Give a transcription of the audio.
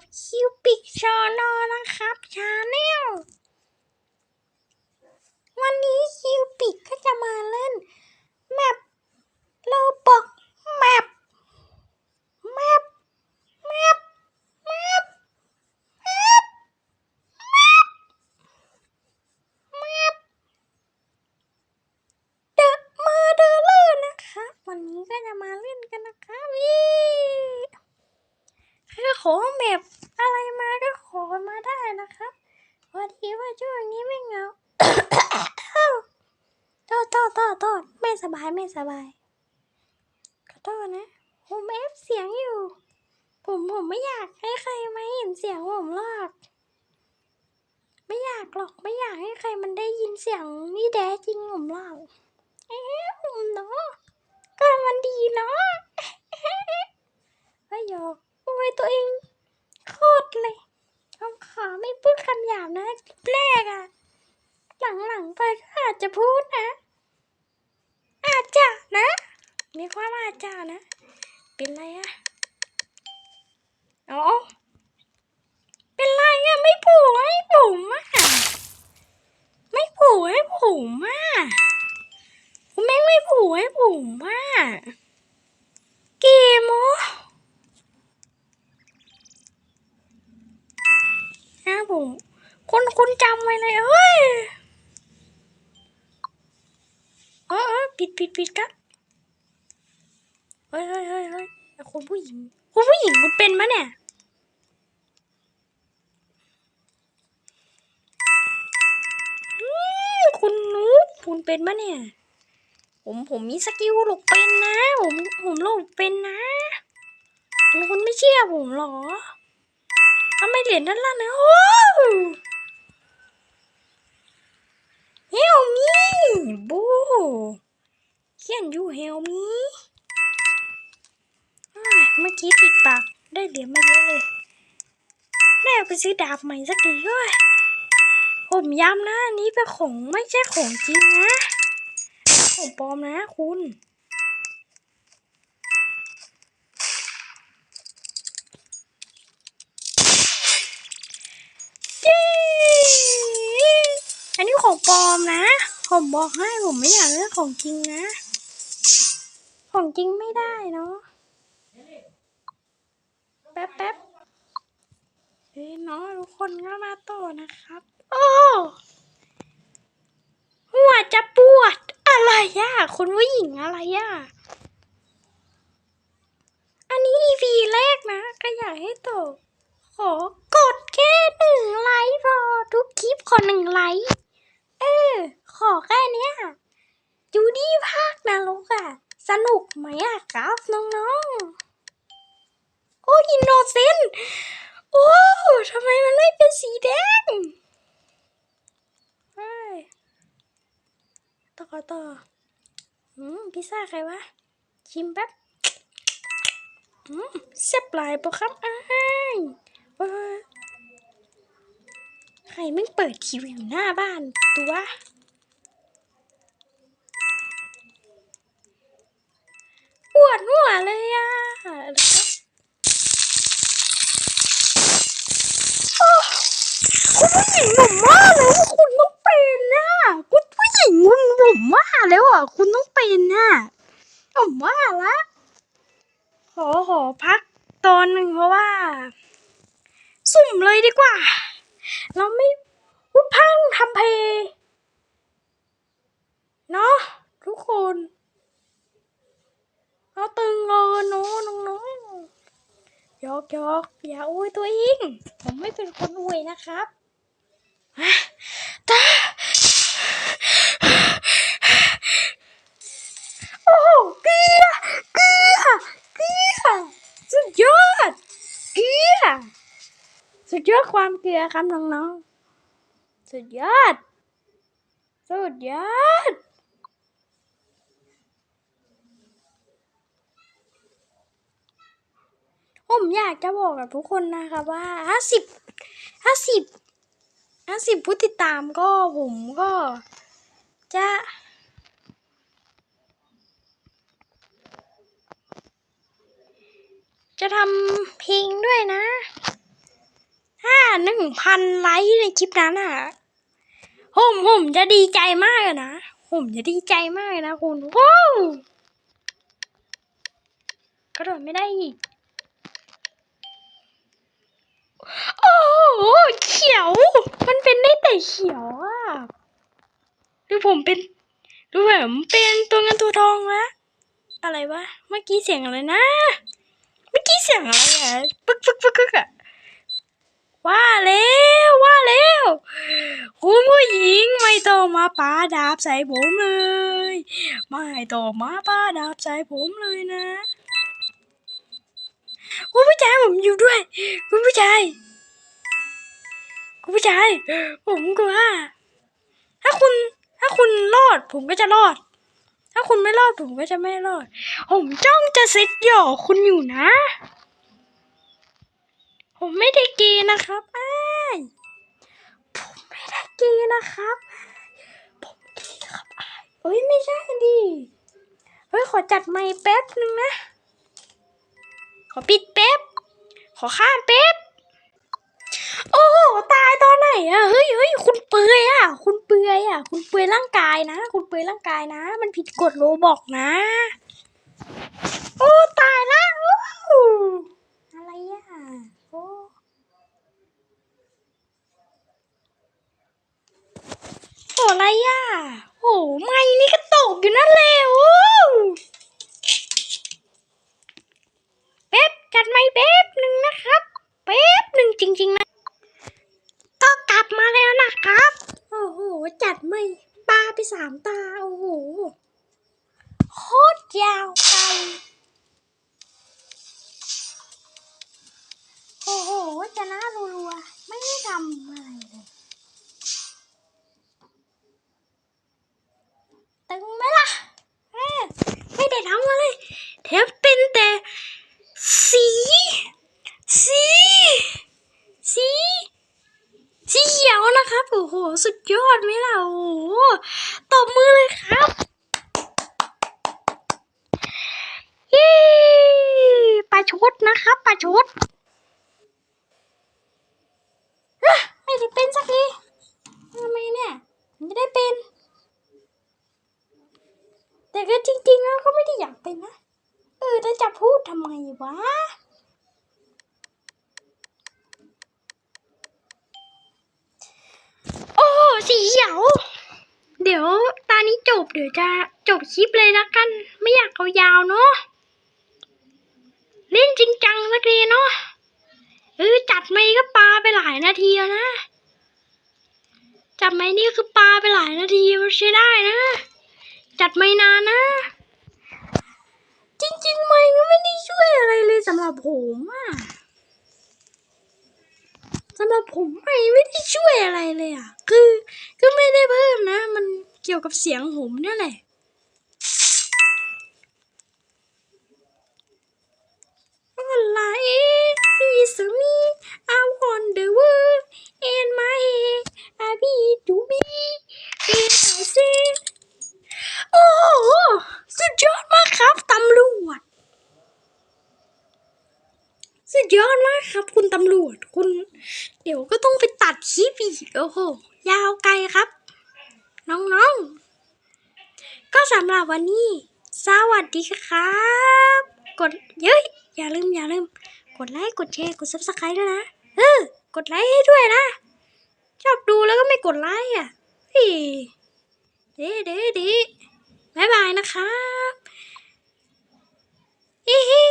กับคิวปิกชอนอนะครับชาแนลวันนี้คิวปิกก็จะมาเล่นแมปโลบอกแมปแมปแมปแมปแมปแมปเดอะเมอร์เดอร์เลอร์นะคะวันนี้ก็จะมาเล่นกันนะคะวิ ถ้าขอแมปอะไรมาก็ขอมาได้นะครับพอดีว่าช่วงนี้ไม่เหงาโทษโทษโทษโทษไม่สบายไม่สบายขอโทษนะผมเอฟเสียงอยู่ ผมผมไม่อยากให้ใครมาเห็นเสียงผมหรอกไม่อยากหรอกไม่อยากให้ใครมันได้ยินเสียงนี่แท้จริงผมหรอกเอ๊ะผมเนาะก็มันดีเนาะไม่หย อกโอ้ยตัวเองโคตรเลยคำขอไม่พูดคำหยาบนะแรกอะหลังๆไปก็อาจจะพูดนะ อาจจะนะ มีความอาจจะนะ เป็นไรอะอ๋อเป็นไรอะไม่ผูกให้ผมอะไม่ผูกให้ผมอะคุณแม่ไม่ผูกให้ผมอะเกมโอนะผมคุณคุณจำไว้เลยเฮ้ยเออเออ ผิดครับเฮ้ยเฮ้ยเฮ้ยเฮ้ยคุณผู้หญิงคุณผู้หญิงคุณเป็นมะเนี่ยคุณนุ๊กคุณเป็นมะเนี่ย ผมผมมีสกิลหลบเป็นนะ ผมผมหลบเป็นนะคุณคุณไม่เชื่อผมเหรอทำไมเหรียญด้านล่างนะโอ้เฮลมีบู เขียนอยู่เฮลมีเมื่อกี้ติดปาก ได้เหรียญมาเยอะเลยแม่เอาไปซื้อดาบใหม่สักทีด้วยผมย้ำนะอันนี้เป็นของไม่ใช่ของจริงนะ ของปลอมนะคุณอันนี้ของปลอมนะ ผมบอกให้ผมไม่อยากเลือกของจริงนะ ของจริงไม่ได้เนาะ แป๊บแป๊บเฮ้ยน้อทุกคนก็มาต่อนะครับ โอ้หัวจะปวดอะไรอะคุณผู้หญิงอะไรอะอันนี้ EP แรกนะก็อยากให้ตกขอกดแค่หนึ่งไลค์พอทุกคลิปขอหนึ่งไลค์ เออ ขอแค่เนี้ยจูดี้ภาคนรกอะสนุก ไหมอะครับน้องๆ โอ้อินโนเซนต์โอ้ทำไมมันไม่เป็นสีแดงเฮ้ยต่อต่ออืมพิซซ่าใครวะ ชิมแป๊บอืมแซ่บหลายปะครับอ้ายใครไม่งเปิดทีวีอยู่หน้าบ้านตัว วดหัวเลยอะคุณผู้หญิงผมว่าแล้วคุณต้องเป็นน่ะคุณผู้หญิงคุณผมว่าแล้วอะคุณต้องเป็นน่ะผมว่าละขอขอพักตอนหนึ่งเพราะว่า สุ่มเลยดีกว่า เราไม่พุพังทำเพลงเนาะทุกคน เอาตึงเลยเนาะน้องๆยอกยอกอย่าอวยตัวเอง ผมไม่เป็นคนอวยนะครับฮะตาโอ้เกลือเกลือเกลือสุดยอดเกลือสุดยอดความเกลือครับน้องๆ สุดยอด สุดยอด ผมอยากจะบอกกับทุกคนนะคะว่าห้าสิบห้าสิบห้าสิบผู้ติดตามก็ผมก็ จะจะทำเพลงด้วยนะ ถ้าหนึ่งพันไลค์ในคลิปนั้นอะผมผมจะดีใจมากนะ ผมจะดีใจมากนะคุณ ว้าวกระโดดไม่ได้อีก โอ้โหเขียว มันเป็นได้แต่เขียวอะดูผมเป็นดูผมเป็นตัวเงินตัวทองวะอะไรวะเมื่อกี้เสียงอะไรนะเมื่อกี้เสียงอะไรอะปึ๊กปึ๊กปึ๊กปึ๊กอะว่าแล้วว่าแล้วคุณผู้หญิงไม่ต้องมาปาดาบใส่ผมเลย ไม่ต้องมาปาดาบใส่ผมเลยนะ คุณผู้ชายผมอยู่ด้วย คุณผู้ชาย คุณผู้ชาย ผมกลัวถ้าคุณ ถ้าคุณรอด ผมก็จะรอด ถ้าคุณไม่รอดผมก็จะไม่รอด ผมจ้องจะเซ็ตหยอกคุณอยู่นะ ผมไม่ได้กย์นะครับอ้ายผมไม่ได้กย์นะครับ ผมกย์ครับอ้ายเอ้ยไม่ใช่ดิเฮ้ยขอจัดไมค์แป๊บนึงนะ ขอปิดแป๊บ ขอข้ามแป๊บ โอ้ตายตอนไหนอะเฮ้ยเฮ้ยคุณเปื่อยอะคุณเปื่อยอะคุณเปื่อยร่างกายนะ คุณเปื่อยร่างกายนะ มันผิดกฎโลบอกนะ โอ้ตายละอะไรอะโอ้โอ้อะไรอะโอ้ไม่นี่ก็ตกอยู่นั่นแหละโอ้แป๊บจัดไม่แป๊บหนึ่งนะครับ แป๊บหนึ่งจริง ๆ นะ ก็กลับมาแล้วนะครับ โอ้โห จัดไม่ปลาไปสามตา โอ้โห โคตรยาวไป โอ้โห จะน่ารัวๆ ไม่ได้ทำอะไรเลยตึงไหมล่ะเอ้ยไม่ได้ทำอะไรแถมเป็นแต่สีสีสีสีเขียวนะครับ โอ้โห สุดยอดไหมล่ะ โอ้โห ตบมือเลยครับ เย้ปลาชดนะครับปลาชดเอ้อไม่ได้เป็นสักทีทำไมเนี่ยไม่ได้เป็น แต่ก็จริงๆแล้วก็ไม่ได้อยากเป็นนะ เออแล้วจะพูดทำไม วะ โอ้โหสีเขียว เดี๋ยวตานี้จบเดี๋ยวจะจบคลิปเลยละกัน ไม่อยากเอายาวเนาะ เล่นจริงจังสักทีเนาะเออจัดไม่ก็ปลาไปหลายนาทีแล้วนะ จัดไม่นี่คือปลาไปหลายนาทีมันใช้ได้นะ จัดไม่นานนะ ริงๆไม่ก็ไม่ได้ช่วยอะไรเลยสำหรับผมอะสำหรับผมไม่ไม่ได้ช่วยอะไรเลยอะ คือก็ไม่ได้เพิ่มนะ มันเกี่ยวกับเสียงผมเนี่ยแหละ Like is me I want the world in my head I be to be and I say โอ้โหสุดยอดมากครับตำรวจ ยอดมากครับ คุณตำรวจคุณ เดี๋ยวก็ต้องไปตัดคลิปอีกโอ้โห ยาวไกลครับ น้องๆ ก็สำหรับวันนี้ สวัสดีครับ กดเย้ยอย่าลืมอย่าลืม กดไลค์กดแชร์กดซับสไครต์ด้วยนะเออกดไลค์ให้ด้วยนะ ชอบดูแล้วก็ไม่กดไลค์อะเด้ดีดีดีบายบายนะครับอีฮี